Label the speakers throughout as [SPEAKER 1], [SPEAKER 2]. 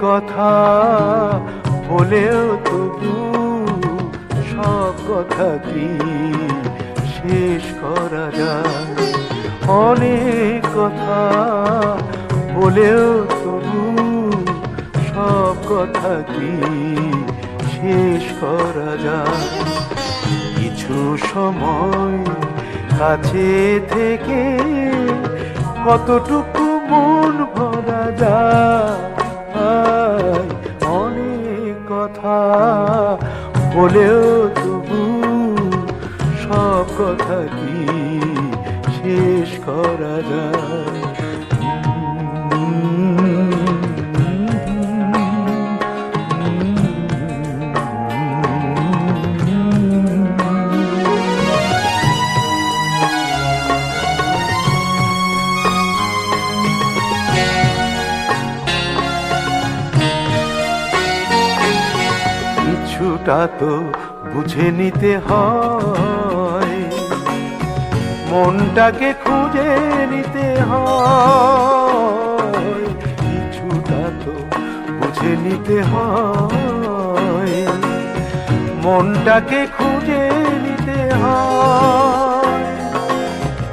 [SPEAKER 1] কথা বলেও তবু সব কথা কি শেষ করা যায়? অনেক কথা বলেও তবু সব কথা কি শেষ করা যায়? কিছু সময় কাছে থেকে কতটুকু মন ভরা যায় অনেক কথা বলেও তবু সব কথা কি শেষ করা যায়? কিছুটা তো বুঝে নিতে হয়। মনটাকে খুঁজে নিতে হয়। কিছুটা তো বুঝে নিতে হয়। মনটাকে খুঁজে নিতে হয়।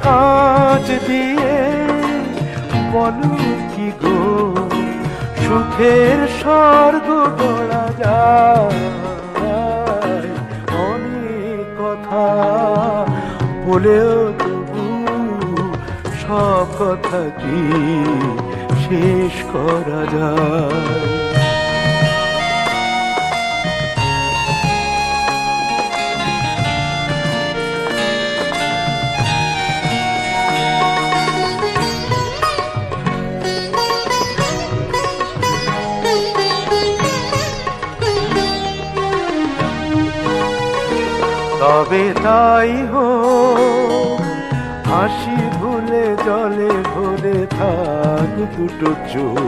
[SPEAKER 1] কাজ দিয়ে বলো কি গো? সুখের স্বর্গ গড়া যায়। বলেও তবু সব কথা কি শেষ করা যায়? তবে তাই হো হাসি ভুলে, জলে ভরে থাক দুটো চোখ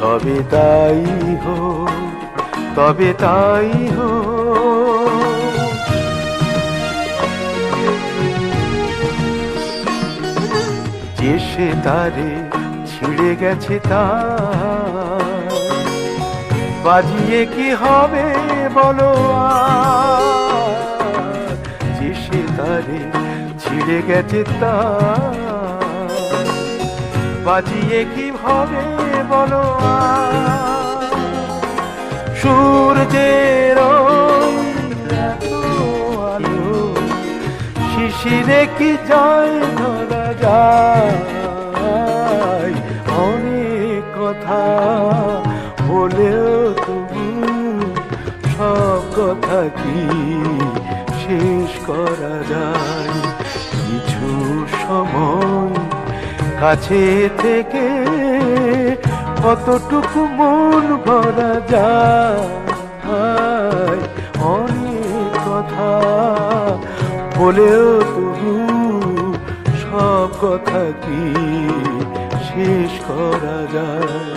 [SPEAKER 1] তবে তাই হো তবে তাই হো যে সে তারে ছিঁড়ে গেছে তার বাজিয়ে কি হবে বলো? যে তারে ছিঁড়ে গেছে তা বাজিয়ে কি হবে বলো? সূর্যের আলো, শিশিরে কি যায় ধরা যায় শেষ করা যায়। কিছু সময় কাছে থেকে কতটুকু মন ভরা যায়। অনেক কথা বলেও তবু সব কথা কি শেষ করা যায়?